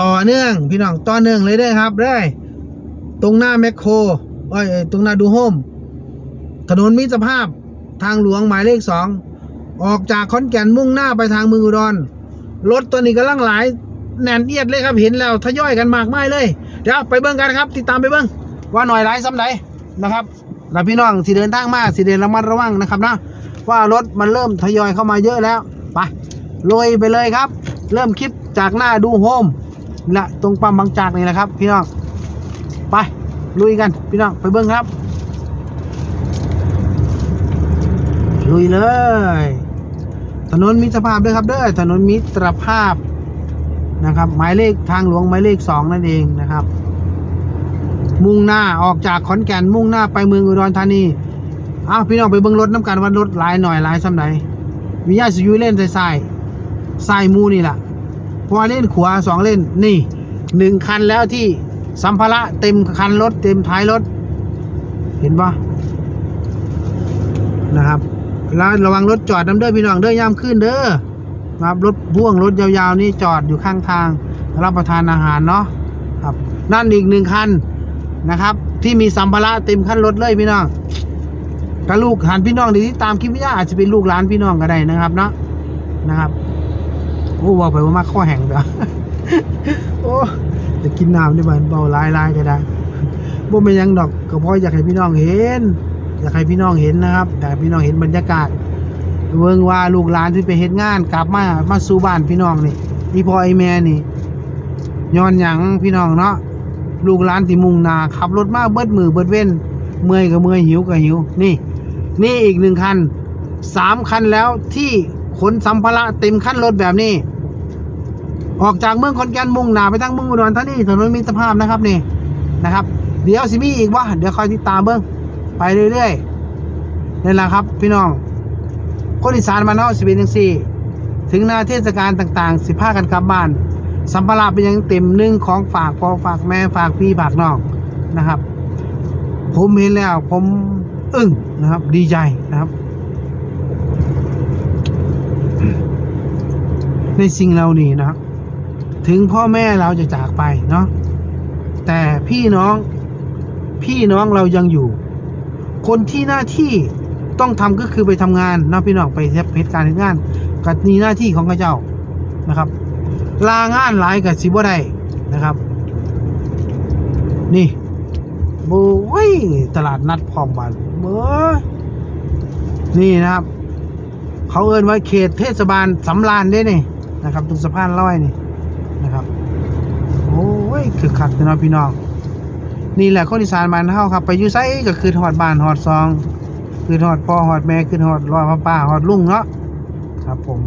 ต่อเนื่อง พี่น้องต่อเนื่องเลยเด้ครับเด้ ตรงหน้าแมคโครเอ้ตรงหน้าดูโฮมถนนมิตรภาพทางหลวงหมายเลขสองออกจากขอนแก่นมุ่งหน้าไปทางเมืองอุดรรถตัวนี้กำลังหลายแน่นเอียดเลยครับเห็นแล้วทยอยกันมากมายเลย เดี๋ยวไปเบิ่งกันครับ ติดตามไปเบิ่งว่าหน่อยหลายซ้ำไหนนะครับแล้วพี่น้องสิเดินทางมาสิเดินระมัดระวังนะครับนะว่ารถมันเริ่มทยอยเข้ามาเยอะแล้วไปลุยไปเลยครับ เริ่มคลิปจากหน้าดูโฮม นะตรงปั๊มบางจากนี่แหละครับ พี่น้องไปลุยกันพี่น้องไปเบิ่งครับ ลุยเลย ถนนมิตรภาพด้วยครับเด้อถนนมิตรภาพนะครับ หมายเลขทางหลวงหมายเลขสองนั่นเองนะครับ มุ่งหน้าออกจากขอนแก่นมุ่งหน้าไปเมืองอุดรธานีอ้าวพี่น้องไปเบิ่งรถน้ำกันว่ารถหลายหน่อยหลายสำไหนวิญญาณสิยุเล่นใส่ใส่ใส่มูนี่แหละ พราะว่าเล่นขวาสองเล่นนี่หนึ่งคันแล้วที่สัมภาระเต็มคันรถเต็มท้ายรถ เห็นปะนะครับแล้วระวังรถจอดน้ำเด้อพี่น้องเด้อย่ามขึ้นเด้อนะครับรถพ่วงรถยาวๆนี่จอดอยู่ข้างทาง รับประทานอาหารเนาะครับนั่นอีกหนึ่งคันนะครับ ที่มีสัมภาระเต็มคันรถเลยพี่น้องกับลูกหลานพี่น้องดีที่ตามคลิปวิทยาอาจจะเป็นลูกหลานพี่น้องก็ได้นะครับเนาะนะครับ โอ้ว่าไปว่ามาข้อแห่งเด้อโอ้จะกินน้ำได้บ้านเบาลายลายก็ได้บ่เป็นยังดอกก็เพราะอยากให้พี่น้องเห็น อยากให้พี่น้องเห็นนะครับอยากให้พี่น้องเห็นบรรยากาศเวิงว่าลูกหลานที่ไปเฮ็ดงานกลับมามาสู่บ้านพี่น้องนี่อีพ่อไอแม่นี่ย้อนหยังพี่น้องเนาะลูกหลานที่มุ่งนาขับรถมาเบิดมือเบิดเว้นเมื่อยก็เมื่อยหิวก็หิว นี่ นี่อีกหนึ่งคันสามคันแล้วที่ ขนสัมภาระเต็มคันรถแบบนี้ ออกจากเมืองขอนแก่นมุ่งหน้าไปทางเมืองอุดรธานีถนนมิตรภาพนะครับนี่นะครับ เดี๋ยวสิมีอีกว่าเดี๋ยวคอยติดตามเบิ้งไปเรื่อยๆนี่แหละครับ พี่น้อง คนอีสานมาเนาะสิบเป็นจังซี่ถึงหน้าเทศกาลต่างๆ สิพากันกลับบ้าน สัมภาระเป็นยังเต็มหนึ่งของฝากพอฝากแม่ฝากพี่ฝากน้องนะครับ ผมเห็นแล้วผมอึ้งนะครับ ดีใจนะครับ ในสิ่งเหล่านี้นะครับ ถึงพ่อแม่เราจะจากไปเนาะแต่พี่น้องพี่น้องเรายังอยู่ คนที่หน้าที่ต้องทำก็คือไปทำงานนะพี่น้องไปเทปเหตุการณ์เหตุงานกับนีหน้าที่ของข้าเจ้านะครับ ลางานหลายกับสิบ่ได้นะครับ นี่โอ้ยตลาดนัดพร้อมบันเบอนี่นะครับ เขาเอินไว้เขตเทศบาลสำราญได้เนี่ นะครับตรงสะพานลอยนี่นะครับ โอ้ยคือคักเนาะพี่น้องนี่แหละคนอีสานบ้านเฮาครับ ไปอยู่ไสก็คือหอดบ้านหอดซอง คือหอดพ่อหอดแม่คือหอดรอยพ่อป้าหอดลุงเนาะครับผม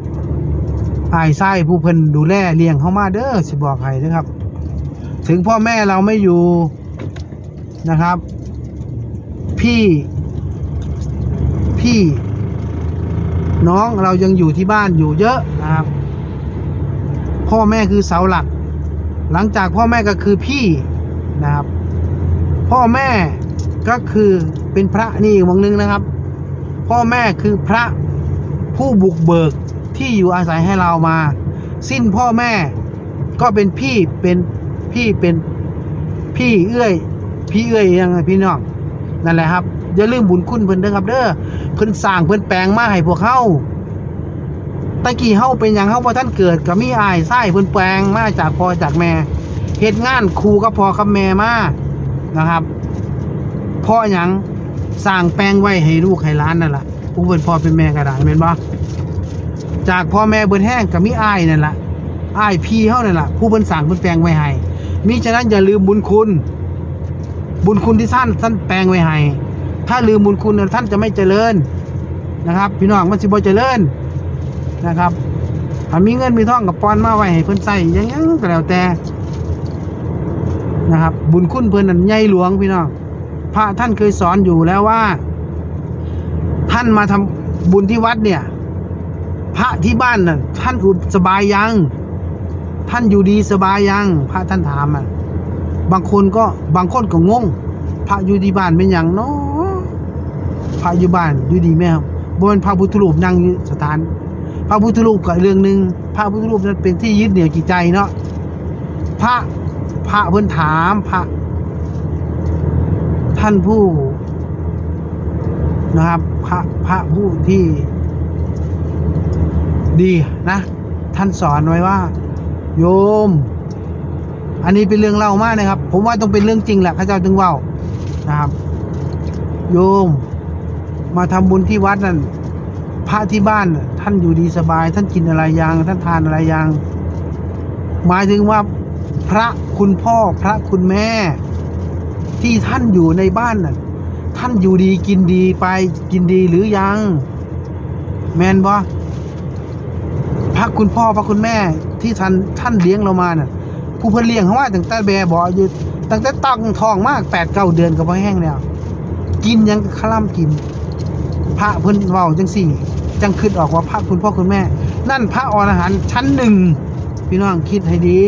อายไส้ผู้เพิ่นดูแลเลี้ยงเฮามาเด้อสิบอกให้นะครับ ถึงพ่อแม่เราไม่อยู่นะครับ พี่ พี่ น้องเรายังอยู่ที่บ้านอยู่เยอะนะครับ พ่อแม่คือเสาหลัก หลังจากพ่อแม่ก็คือพี่นะครับ พ่อแม่ก็คือเป็นพระนี่อีกวงหนึ่งนะครับ พ่อแม่คือพระผู้บุกเบิกที่อยู่อาศัยให้เรามา สิ้นพ่อแม่ก็เป็นพี่เป็นพี่เป็นพี่เอื้อย พี่เอื้อยยังไงพี่น้องนั่นแหละครับอย่าลืมบุญคุณเพิ่นเด้อครับเด้อเพิ่นสร้างเพิ่นแปลงมาให้พวกเฮา ตะกี้เฮาเป็นอย่างเฮาพอท่านเกิดก็มีอ้ายไส้เพิ่นแปลงมาจากพ่อจากแม่เฮ็ดงานครูกับพ่อกับแม่มานะครับพ่อหยังสร้างแปลงไว้ให้ลูกให้หล้านนั่นล่ะผู้เป็นพ่อเป็นแม่ก็ได้แม่นบ่จากพ่อแม่เบิ่นแห้งก็มีอ้ายนั่นล่ะอ้ายพี่เฮานั่นล่ะผู้เพิ่นสร้างเพิ่นแปลงไว้ให้มิฉะนั้นอย่าลืมบุญคุณ บุญคุณที่ท่านท่านแปลงไว้ให้ถ้าลืมบุญคุณท่านจะไม่เจริญนะครับ พี่น้องมันสิบ่เจริญ นะครับถ้ามีเงินมีทองกับปอนมาไว้ให้เพิ่นใส่ยังยังก็แล้วแต่นะครับ บุญคุณเพิ่นนั้นใหญ่หลวงพี่น้องพระท่านเคยสอนอยู่แล้วว่า ท่านมาทำบุญที่วัดเนี่ย พระที่บ้านน่ะท่านอุดสบายยัง ท่านอยู่ดีสบายยัง พระท่านถามอะบางคนก็บางคนก็งงพระอยู่ที่บ้านเป็นอย่างเนาะพระอยู่บ้านอยู่ดีไหมครับบนพระพุทธรูปนั่งอยู่สถาน พระพุทธรูปก็เรื่องหนึ่งพระพุทธรูปนั้นเป็นที่ยึดเหนี่ยวจิตใจเนาะพระพระเพิ่นถามพระท่านผู้นะครับ พระพระผู้ที่ดีนะ ท่านสอนไว้ว่า โยม อันนี้เป็นเรื่องเล่ามากนะครับ ผมว่าต้องเป็นเรื่องจริงแหละข้าเจ้าจึงว่านะครับ โยม มาทำบุญที่วัดนั่น พระที่บ้านท่านอยู่ดีสบาย ท่านกินอะไรยังท่านทานอะไรยังหมายถึงว่าพระคุณพ่อพระคุณแม่ ที่ท่านอยู่ในบ้านน่ะท่านอยู่ดีกินดีไปกินดีหรือยัง แมนบ่พระคุณพ่อพระคุณแม่ที่ท่านท่านเลี้ยงเรามาน่ะ ผู้เพิ่นเลี้ยงเขาว่าตั้งแต่แบบบ่อยู่ตั้งแต่ตั้งทองมากแปดเก้าเดือนก็บ่แห้งแล้ว กินยังคล่ำกิน พระเพิ่นเว้าจังสี่ จังคิดออกว่าพระคุณพ่อคุณแม่ นั่นพระอรหันต์ชั้นหนึ่งพี่น้องคิดให้ดี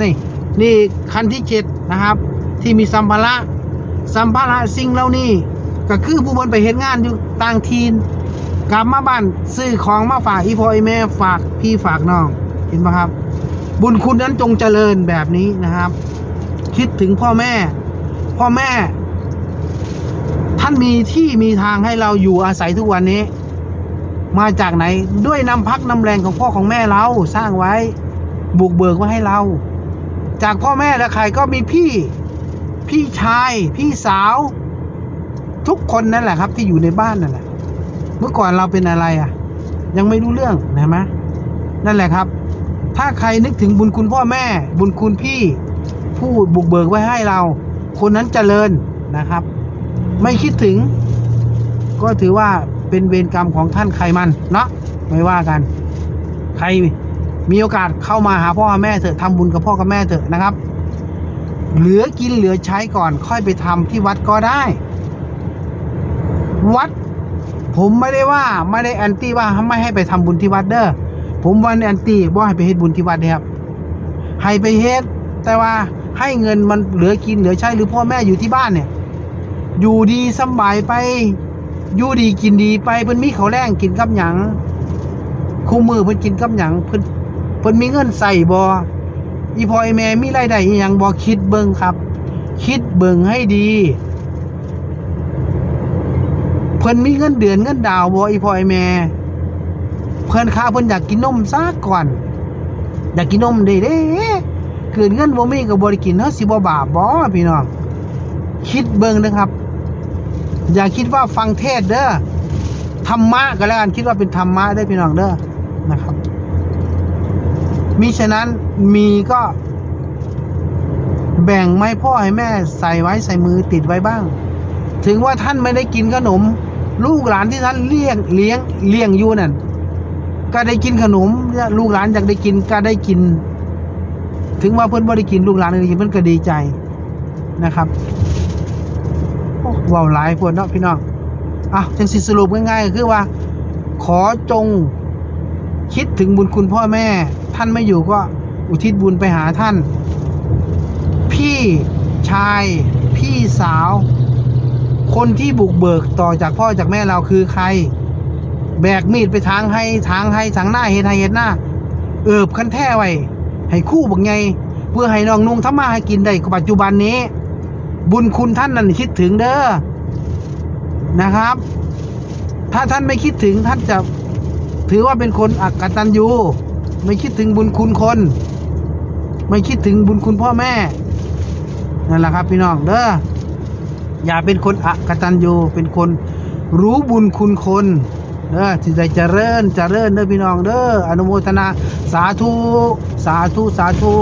นี่นี่คันที่เจ็ดนะครับ ที่มีสัมภาระสัมภาระสิ่งเหล่านี้ก็คือผู้คนไปเฮ็ดงานอยู่ต่างทีนกลับมาบ้านซื้อของมาฝากอีพ่ออีแม่ฝากพี่ฝากน้องเห็นไหมครับ บุญคุณนั้นจงเจริญแบบนี้นะครับ คิดถึงพ่อแม่ พ่อแม่านมีที่มีทางให้เราอยู่อาศัยทุกวันนี้ มาจากไหนด้วยน้ำพักน้ำแรงของพ่อของแม่เราสร้างไว้ บุกเบิกไว้ให้เรา จากพ่อแม่และใครก็มีพี่ พี่ชาย พี่สาว ทุกคนนั่นแหละครับ ที่อยู่ในบ้านนั่นแหละ เมื่อก่อนเราเป็นอะไรอะ ยังไม่รู้เรื่องนะไหมนั่นแหละครับ ถ้าใครนึกถึงบุญคุณพ่อแม่ บุญคุณพี่ ผู้บุกเบิกไว้ให้เรา คนนั้นเจริญนะครับ ไม่คิดถึง ก็ถือว่าเป็นเวรกรรมของท่านใครมันเนาะไม่ว่ากัน ใครมีโอกาสเข้ามาหาพ่อแม่เถอะทำบุญกับพ่อกับแม่เถอะนะครับ เหลือกินเหลือใช้ก่อนค่อยไปทำที่วัดก็ได้ วัด ผมไม่ได้ว่าไม่ได้แอนตี้ว่าไม่ให้ไปทำบุญที่วัดเด้อผมวันแอนตี้ว่าให้ไปเฮ็ดบุญที่วัดเด้อครับ ให้ไปเฮ็ดแต่ว่าให้เงินมันเหลือกินเหลือใช้หรือพ่อแม่อยู่ที่บ้านเนี่ย อยู่ดีสบายไป อยู่ดีกินดีไปเพิ่นมีเขาแรงกินกับหยังคู่มือเพิ่นกินกับหยังเพิ่นเพิ่นมีเงินใส่บ่อีพอไอแม่มีรายได้อีหยังบ่คิดเบิ่งครับ คิดเบิ่งให้ดี เพิ่นมีเงินเดือนเงินดาวบ่อีพอไอแม่ เพิ่นค้าเพิ่นอยากกินนมซะก่อน อยากกินนมเด้เด้เกิดเงินบ่มีก็บ่ได้กินเฮาสิบ่บาปบ่พี่น้องคิดเบิ่งนะครับ อย่าคิดว่าฟังเทศเด้อธรรมะก็แล้วกันคิดว่าเป็นธรรมะได้พี่น้องเด้อนะครับมิฉะนั้นมีก็แบ่งไม่พ่อให้แม่ใส่ไว้ใส่มือติดไว้บ้าง ถึงว่าท่านไม่ได้กินขนม ลูกหลานที่ท่านเลี้ยงเลี้ยงเลี้ยงอยู่นั่นก็ได้กินขนมลูกหลานอยากได้กินก็ได้กิน ถึงว่าเพื่อนบ่ได้กินลูกหลานได้กินเพื่อนก็ดีใจนะครับ เว้าหลายพวกเนาะพี่น้องอะจังสิสรุปง่ายๆก็คือว่า ขอจงคิดถึงบุญคุณพ่อแม่ ท่านไม่อยู่ก็อุทิศบุญไปหาท่าน พี่ชาย พี่สาว คนที่บุกเบิกต่อจากพ่อจากแม่เราคือใคร แบกมีดไปทางให้ทางให้ทางหน้าเฮ็ดให้เฮ็ดหน้า เอิบคันแท้ไว้ให้คู่บักไงเพื่อให้น้องนุ่งทำมาให้กินได้ปัจจุบันนี้ บุญคุณท่านนั่นคิดถึงเด้อนะครับ ถ้าท่านไม่คิดถึงท่านจะถือว่าเป็นคนอักตันยูไม่คิดถึงบุญคุณคน ไม่คิดถึงบุญคุณพ่อแม่นั่นแหละครับ พี่น้องเด้ออย่าเป็นคนอักตันยูเป็นคนรู้บุญคุณคนเด้อที่ได้เจริญเจริญเด้อพี่น้องเด้ออนุโมทนาสาธุสาธุสาธุ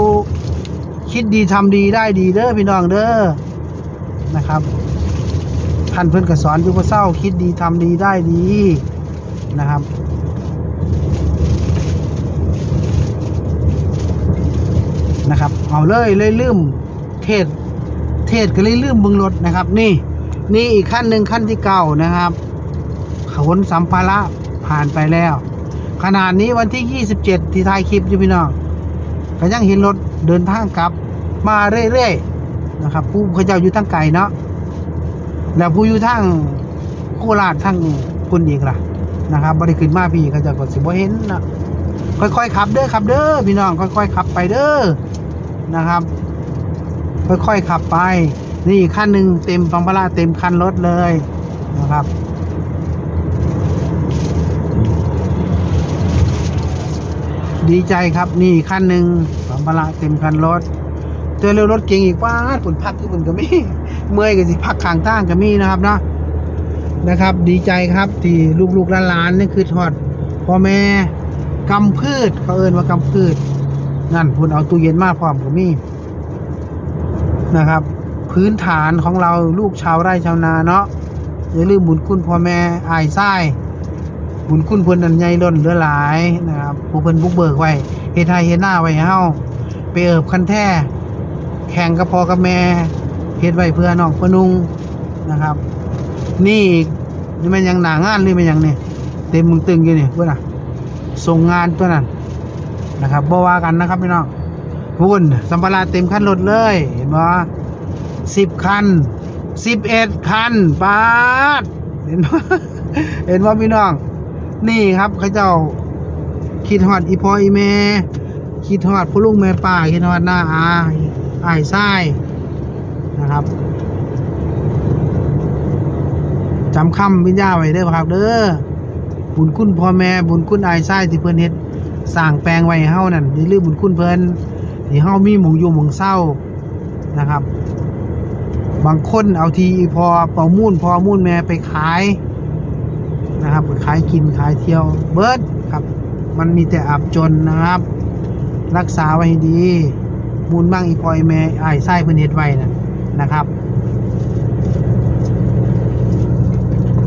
คิดดีทำดีได้ดีเด้อพี่น้องเด้อ นะครับท่านเพื่อนก็สอนอยู่ว่าเศร้าคิดดีทำดีได้ดีนะครับนะครับเอาเลยเลยลืมเทศเทศก็เลยลืมบึงรถนะครับ นี่นี่อีกขั้นหนึ่งขั้นที่เก่านะครับขนสัมภาระผ่านไปแล้ว ขนาดนี้วันที่ 27 ที่ถ่ายคลิปอยู่พี่น้องก็ยังเห็นรถเดินทางกลับมาเรื่อยๆ นะครับ ผู้เขาเจ้าอยู่ทางไกลเนาะแล้วผู้อยู่ทางโคราชทางคุณอีกล่ะนะครับบริขึ้นมาพี่เขาจะก็สิบ่เห็นนะค่อยๆขับเด้อขับเด้อพี่น้องค่อยๆขับไปเด้อนะครับ ค่อยๆขับไป นี่ขั้นหนึ่งเต็มสัมภาระเต็มคันรถเลยนะครับดีใจครับนี่ขั้นหนึ่งสัมภาระเต็มคันรถ เจอเร็วรถเก่งอีกว่าผลพักที่ผลก็มีเมื่อยกันสิพักข้างทางก็มีนะครับเนาะนะครับ ดีใจครับที่ลูกๆหลานๆนี่คือทอดพ่อแม่กำพืชเขาเอินว่ากำพืช นั่นพุ่นเอาตู้เย็นมาพร้อมก็มีนะครับ พื้นฐานของเราลูกชาวไร่ชาวนาเนาะอย่าลืมบุญคุณพ่อแม่อายไส้บุญคุณเพิ่นนันใหญ่ล้นเหลือหลายนะครับผู้เพิ่นบุกเบิกไว้เฮ็ดไทยเฮ็ดหน้าไว้ให้เฮาไปเอิบคันแท้ แข่งกับพ่อกับแม่เฮ็ดไว้เพื่อน้องพนุงนะครับ นี่อีกนี่มันยังหนางานหรือมันยังนี่เต็มมึงตึงอยู่นี่เพื่อนอะส่งงานตัวนั้นนะครับบ่ว่ากันนะครับพี่น้องพุ่นสัมภาระเต็มคันรถเลย เห็นบ่สิบคันสิบเอ็ดคันปาดเห็นบ่เห็นว่าพี่น้อง นี่ครับเขาเจ้าคิดฮอดอีพออีเมคิดฮอดพ่อลุงแม่ป้าคิดฮอดหน้าอา อายไส้นะครับจำคำวิญญาไว้เด้อครับ เด้อบุญคุณพ่อแม่บุญคุณอายไส้ที่เพิ่นเฮ็ดสร้างแปลงไว้เฮานั่นอย่ลืมบุญคุณเพิ่นที่เฮามีหมองอยู่หมองเศร้านะครับ บางคนเอาทีพอเป่ามุ่นพอมุ่นแม่ไปขายนะครับขายกินขายเที่ยวเบิดครับ มันมีแต่อับจนนะครับ รักษาไว้ดี มูลบ้างอีพอยแม่ไอ้ไส้เพิ่นเฮ็ดไว้นะนะครับ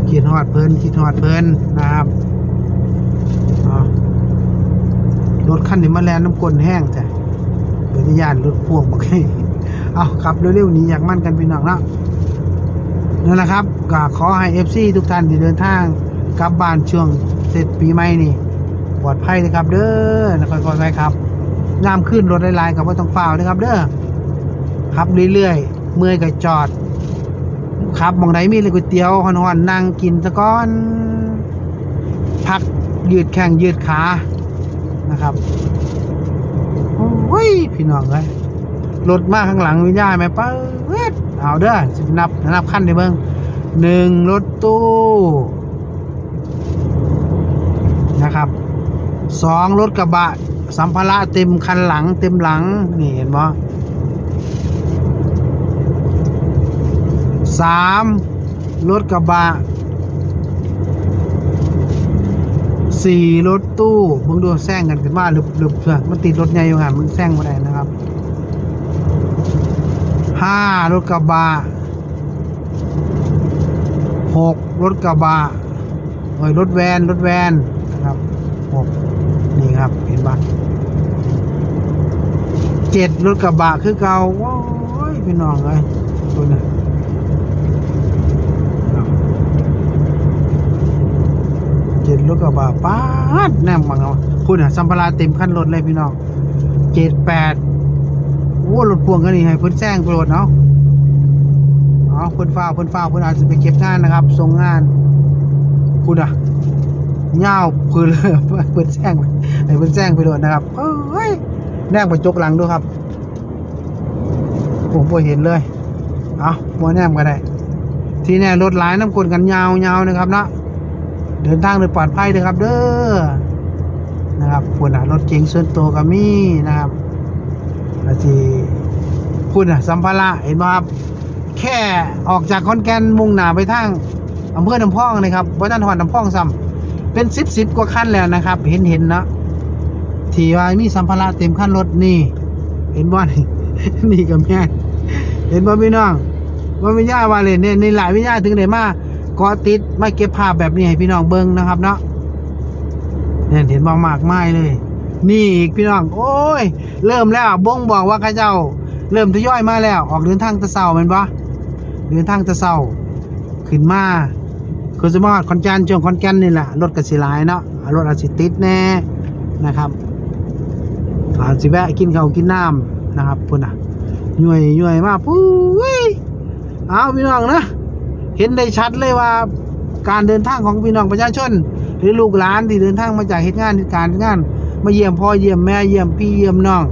คิดฮอดเพิ่นคิดฮอดเพิ่นนะครับรถคันนี้มาแลนน้ำกลนแห้งจ้ะเดี๋ยวจะย่านรถพ่วงบ่เคยเอาขับเร็วๆนี้อยากมั่นกันพี่น้องเนาะนั่นแหละครับก็ขอให้ FC ทุกท่านที่เดินทางกลับบ้านช่วงเสร็จปีใหม่นี่ ปลอดภัยนะครับ เด้อนะค่อยๆไปครับ ยามขึ้นรถหลายๆกับว่าต้องฝ่าวนะครับ เด้อขับเรื่อยๆเมื่อยก็จอดขับมองไหนมีเลยก๋วยเตี๋ยวหอนๆนั่งกินตะก้อนพักยืดแข้งยืดขานะครับโอ้ยพี่น้องเลยรถมาข้างหลังวิญญาณไหมป้าเวดเอาเด้อสินับนับขั้นได้เบิ่งหนึ่งรถตู้นะครับสองรถกระบะ สัมภาระเต็มคันหลัง เต็มหลัง นี่เห็นบ่สามรถกระบะสี่รถตู้มึงดูแซงกันขึ้นมาหลึบหลึบเถอะมันติดรถใหญ่อยู่ห่นมึงแซงมาได้นะครับห้ารถกระบะหกรถกระบะเอ้ยรถแวนรถแวนนะครับหก นี่ครับ เห็นปะเจ็ดรถกระบะคือเก่าว้ายพี่น้องเลยตัวนี้ครับเจ็ดรถกระบะป้าดแนมบังเอาคุณอะสัมภาระเต็มขั้นรถเลยพี่น้องเจ็ดแปดโอ้รถพ่วงกันนี่ให้เพิ่นแซงไปรถเนาะอ๋อเพิ่นฟ้าเพิ่นฟ้าเพิ่นอาจจะไปเก็บงานนะครับส่งงานคุณอะ เงาพื้นเลยเปิดแซงไปไอ้เปิดแซงไปโดนนะครับเอ้ยแนงไปจกหลังดูครับผมพอเห็นเลย เอามัวแนมก็ได้ ที่แน่รถหลายน้ำกลนกันยาวยาวนะครับเนาะ เดินทางโดยปลอดภัยเลยครับ เด้อ นะครับพุ่นอะรถเก๋งส่วนตัวก็มีนะครับอาทีพุ่นอะสัมภาระเห็นไหมครับ แค่ออกจากคอนแกนมุ่งหน้าไปทางอำเภอน้ำพองเลยครับวัดนันหอนน้ำพองซ้ำ เป็นสิบสิบกว่าขั้นแล้วนะครับ เห็นเห็นเนาะที่ว่ามีสัมภาระเต็มขั้นรถนี่ เห็นบ่นี่นี่กับแม่เห็นบ่พี่น้องว่าวิญญาวาเลยเนี่ยในหลายวิญญาถึงได้มาเกาะติดมาเก็บภาพแบบนี้ให้พี่น้องเบิ่งนะครับเนาะเนี่ยเห็นบ่มากมายเลย นี่อีกพี่น้อง โอ้ย เริ่มแล้วบ่งบอกว่าข้าเจ้า เริ่มทยอยมาแล้ว ออกเดินทางตะเสาแม่นบ่เดินทางตะเสาขึ้นมา คือสมมติคอนแกนช่วงคอนแกนนี่แหละรถกระสิหลายเนาะรถอาสิติดแน่นะครับอาสิแวะกินข้าวกินน้ำนะครับพุ่นอะย่วยย่วยมากปุ้ยเอาพี่น้องนะ เห็นได้ชัดเลยว่าการเดินทางของพี่น้องประชาชน หรือลูกหลานที่เดินทางมาจากเหตุงานเหตุการณ์งาน มาเยี่ยมพ่อเยี่ยมแม่เยี่ยมพี่เยี่ยมน้อง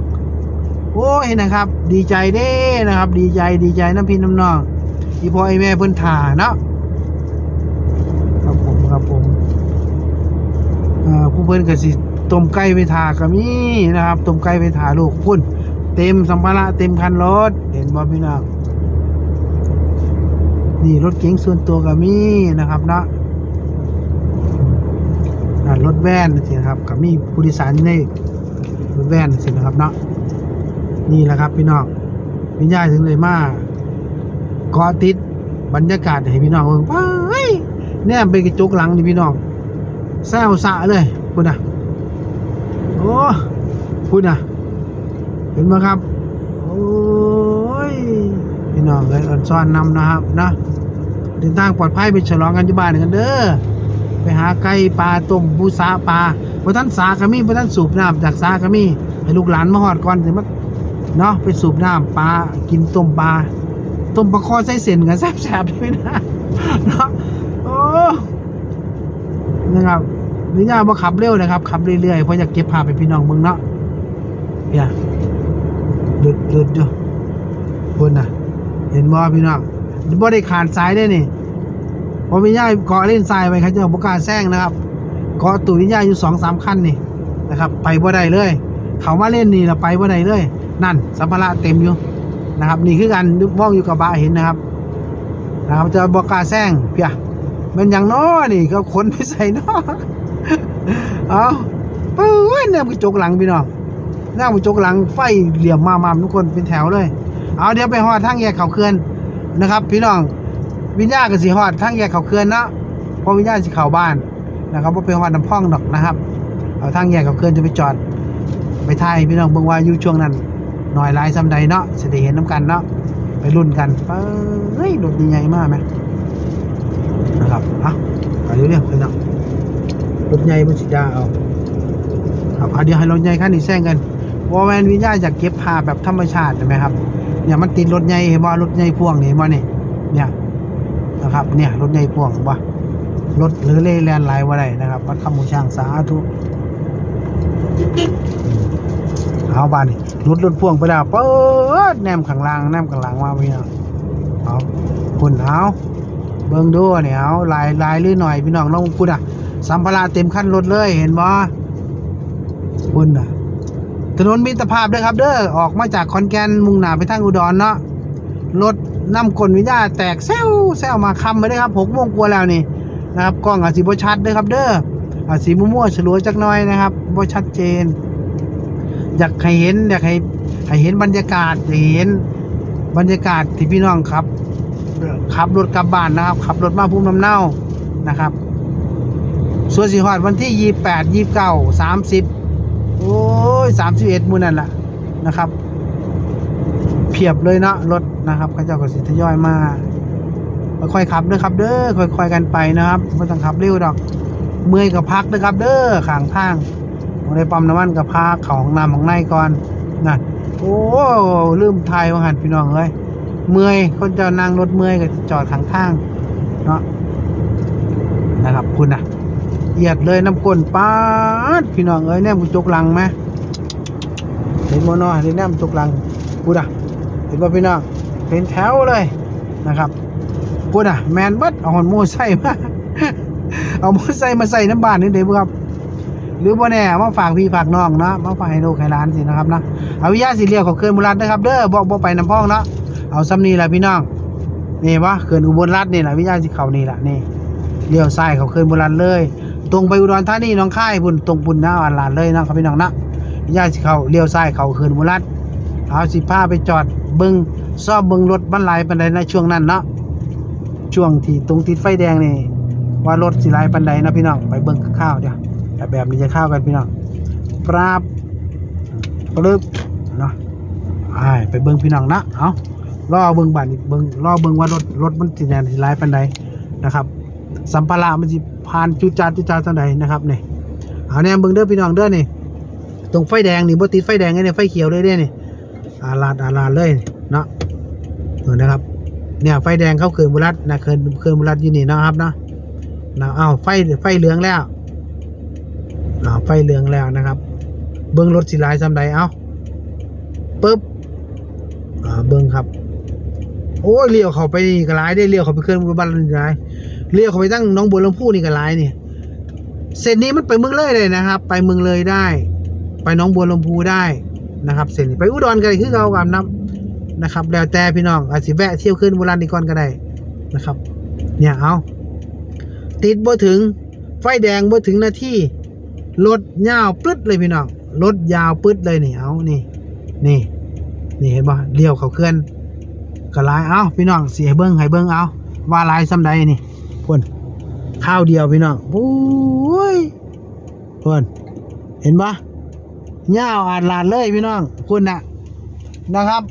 โอ้ยนะครับ ดีใจเด้นะครับ ดีใจดีใจน้ำพี่น้ำน้องอีพ่อไอแม่เพิ่นถ่าเนาะครับผมครับผม เอ่อผู้เพิ่นก็สิต้มไก่ไปถาก็มีนะครับต้มไก่ไปถาลูกพุ่น เต็มสัมภาระเต็มคันรถเห็นบ่พี่น้องนี่รถเก๋งส่วนตัวก็มีนะครับเนาะรถแว่นสินะครับก็มีผู้โดยสารในรถแว่นสินะครับเนาะนี่แหละครับพี่น้องพี่ย่าถึงเลยมาเกาะติดบรรยากาศให้พี่น้องเบิ่งไปเนี่ยไปกระจกหลังนี่พี่น้องแซวสะเลย พูดนะโอ้พูดนะเห็นไหมครับ โอ้ยพี่น้องเลยอ่อนซ้อนนำนะครับนะเดินทางปลอดภัยไปฉลองกันที่บ้านกันเด้อไปหาไก่ปลาต้มปูสาปลาพระท่านสากระมีพระท่านสูบน้ำจากสากระมีให้ลูกหลานมาหอดก่อนถึงมาเนาะไปสูบน้ำปลากินต้มปลาต้มปลาคอใส่เส้นกันแซ่บๆด้วยนะเนาะโอ้นะครับ วิญญาณบ่ขับเร็วนะครับขับเรื่อยๆเพราะอยากเก็บภาพให้พี่น้องเบิ่งเนาะเนี่ยเดือดเดือดอยู่บนน่ะ เห็นบ่พี่น้องบ่ได้ขาดสายได้นี่พอวิญญาณเกาะเล่นทรายไปเขาจะบ่กล้าแซงนะครับเกาะตู่วิญญาณอยู่สองสามคันนี่นะครับ ไปบ่ได้เลย เขามาเล่นนี่เราไปบ่ได้เลย นั่นสัมภาระเต็มอยู่นะครับ นี่คือการมองอยู่กับบะเห็นนะครับนะครับจะบอกกล้าแซงเพียมันอย่างน้อนี่ก็ขนไปใส่น้อ เอาปื้นเนี่ยกระจกหลังพี่น้องหน้ากระจกหลังไฟเหลี่ยมมามาทุกคนเป็นแถวเลย เอาเดี๋ยวไปหอดทางแยกเขาเขื่อนนะครับ พี่น้องวิญญาณก็สิหอดทางแยกเขาเขื่อนเนาะเพราะวิญญาณสิเข้าบ้านนะครับว่าไปหอดน้ำพ่องดอกนะครับ เอาทางแยกเขาเขื่อนจะไปจอด ไปถ่ายพี่น้องเบิ่งว่าอยู่ช่วงนั้นหน่อยลายซ้ำใดเนาะสิได้เห็นน้ำกันเนาะไปรุ่นกันเฮ้ยรถดีใหญ่มากไหมนะครับเอาไปเรื่อยๆพี่น้อง รถใหญ่บนสิยาเอาครับเดี๋ยวให้รถใหญ่คันนี้แซงกันวอแวนวิญญาอยากเก็บภาพแบบธรรมชาติใช่ไหมครับเนี่ยมันติดรถใหญ่เห็นบ่รถใหญ่พ่วงนี่เห็นบ่นี่เนี่ยนะครับ เนี่ยรถใหญ่พ่วงบ่รถหรือเล่แลนไหลว่าไรนะครับวัดคำมูช่างสาธุเอาบานนี่รุดรถพ่วงไปแล้วเปิดแนมข้างล่างแนมข้างล่างมาพี่น้องเอาคุณเอาเบิ่งดูเนี่ยเอาลายลายลื่นหน่อยพี่น้องลองคุณอะ สัมภาระเต็มคันรถเลยเห็นบ่คุณอะถนนมิตรภาพด้อครับ เด้อออกมาจากขอนแกนมุ่งหน้าไปทางอุดรเนาะรถน้ำกลวิญญาแตกแซวแซวมาคำไปได้ครับหกโมงกว่าแล้วนี่นะครับกล้องอาสิบ่ชัดด้อครับ เด้ออาสิมั่วๆฉลัวจักน่อยนะครับบ่ชัดเจน อยากให้เห็นอยากให้ให้เห็นบรรยากาศให้เห็นบรรยากาศที่พี่น้องครับขับรถกลับบ้านนะครับขับรถมาภูมิลำเนานะครับ ส่วนสีหอดวันที่ยี่แปดยี่เก้าสามสิบโอ้ยสามสิบเอ็ดมูนั่นแหละนะครับ เพียบเลยเนาะรถนะครับเขาเจ้าก็สิทยอยมาค่อยๆขับเด้อครับ เด้อค่อยๆกันไปนะครับไม่ต้องขับเร็วดอก เมื่อยกับพักเด้อครับ เด้อข้างทางในปั๊มน้ำมันกับพาเขาของน้ำของในก่อนนะโอ้ลืมไทยว่าหันพี่น้องเอ้ยเมื่อยคนจะนั่งรถเมื่อยก็จอดข้างทางเนาะนะครับคุณนะ เหยียดเลยน้ำก้นปาดพี่น้องเอ้ยแนมกุจกหลังไหมเห็นโมนอเห็นแนมกุจกหลังกูด่ะเห็นป่ะพี่น้องเป็นแถวเลยนะครับกูด่ะแมนบัดเอาหอนโม่ใส่มาเอาโม่ใส่มาใส่น้ำบานนี่เดี๋ยวครับ หรือบ่แน่มาฝากพี่ฝากน้องเนาะมาฝากให้ลูกให้หลานสินะครับนะเอาวิญญาณสีเรียวของเขื่อนบุรัตนะครับเด้อบอกบ่ไปน้ำพองเนาะเอาซ้ำนี่แหละพี่น้องนี่วะเขื่อนอุบลรัตน์นี่แหละวิญญาณสีเขานี่แหละนี่เลี้ยวซ้ายเขาเขื่อนบุรัตน์เลย ตรงไปอุดรธานีน้องค่ายพุ่นตรงปุ่นหน้าอันลานเลยนะครับพี่น้องนะวิญาเขาเลี้ยวซ้ายเขาเขื่อนบุรัตน์เอาสิพาไปจอดเบิ้งซ่อมเบิ้งรถบรรลัยปันใดในช่วงนั้นเนาะช่วงที่ตรงติดไฟแดงนี่ว่ารถสิไลปันใดนะพี่น้องไปเบิ้งข้าวเดี๋ยวแบบนี้จะข้าวกันพี่น้องปราบปลึบเนาะไปเบิ้งพี่น้องนะเอารอเบิ้งบัตรเบิ้งรอเบิ้งว่ารถรถมันสิแนนสิร้ายปันใดนะครับ สัมภาระมันสิ ผ่านจุดจาจุดจาจังใดนะครับเนี่ยเอาแนมเบิ้งเด้อพี่น้องเด้อนี่ตรงไฟแดงนี่บ่ติดไฟแดงไงเนี่ยไฟเขียวเลยเด้นี่อาลาดอาลาดเลยเนาะเออนะครับเนี่ยไฟแดงเข้าเขื่อนบุรัตนะเขื่อนเขื่อนบุรัตอยู่นี่นะครับเนาะนะอ้าวไฟไฟเหลืองแล้วอ่าไฟเหลืองแล้วนะครับ เบิ้งรถสีลายซ้ำใดเอาปึ๊บอ่าเบิ้งครับ โอ้ยเลี้ยวเขาไปนี่ก็หลายได้เลี้ยวเขาไปเคลื่อนบุรีรัมย์นี่ก็หลาย เลี้ยวเข้าไปตั้งน้องบัวลำพูนี่ก็หลายนี่เส้นนี้มันไปเมืองเลยเลยนะครับ ไปเมืองเลยได้ ไปน้องบัวลำพูได้นะครับ เส้นนี้ไปอุดรก็ได้คือเก่ากับน้ำนะครับ แล้วแต่พี่น้องอาจสิแวะเที่ยวขึ้นโบราณดีก่อนก็ได้นะครับ เนี่ยเอาติดบ่ถึงไฟแดงบ่ถึงนาทีรถยาวปึ๊ดเลยพี่น้องรถยาวปึ๊ดเลยนี่เอานี่นี่นี่เห็นป่เลี้ยวเขาเคลื่อนก็หลายเอาพี่น้องเสิให้เบิ้งให้เบิ้งเอาว่าหลายซ้ำใดนี่ พ่นข้าวเดียวพี่น้องโอ้ยพ่นเห็นปะยาวอาดลาดเลยพี่น้องคุณน่ะนะครับ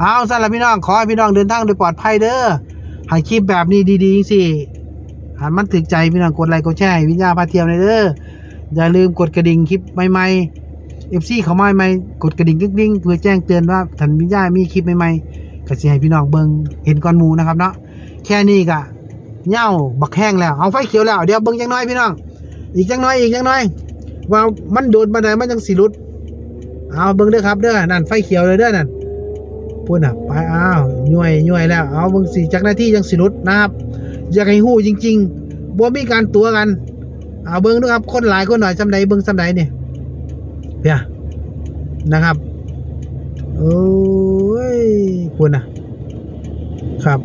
เอาสำหรับพี่น้อง ขอให้พี่น้องเดินทางโดยปลอดภัยเด้อให้คลิปแบบนี้ดีๆสิหันมันถึกใจพี่น้องกดไลค์กดแชร์วิญญาพาเที่ยวในอยเด้ออย่าลืมกดกระดิ่งคลิปใหม่ๆเอฟซีเขาไมาใหม่กดกระดิ่งกิ๊งเพื่อแจ้งเตือนว่าทันวิญญามีคลิปใหม่ๆก็สิให้พี่น้องเบิ่งเห็นก่อนหมูนะครับเนาะแค่นี้ก็ เหย้าบักแห้งแล้วเอาไฟเขียวแล้วเดี๋ยวเบิ่งจังน้อยพี่น้องอีกจังน้อยอีกจังน้อย ว่ามันโดนบันไดมันจังสิหลุดเอาเบิ่งเด้อครับเด้อนั่นไฟเขียวเลยเด้อนั่นพูดน่ะไปอ้าวย่วยย่วยแล้วเอาเบิ่งสิจักหน้าที่จังสิหลุดนะครับอยากให้ฮู้จริงๆบ่มีการตัวกันเอาเบิ่งดูครับคนหลายคนหน่อยซำใดเบิ่งซำใดนี่เพียนะครับโอ้ยคุณน่ะครับ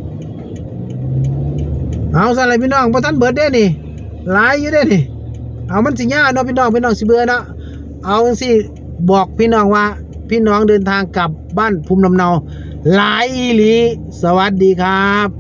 เอาสั่นเลยพี่น้องพอท่านเบิดเด้นี่หลายอยู่เด้นี่เอามันสิยากเนาะพี่น้องพี่น้องสิเบื่อเนาะเอาสิบอกพี่น้องว่า พี่น้องเดินทางกลับบ้านภูมิลำเนาหลายอีหลี สวัสดีครับ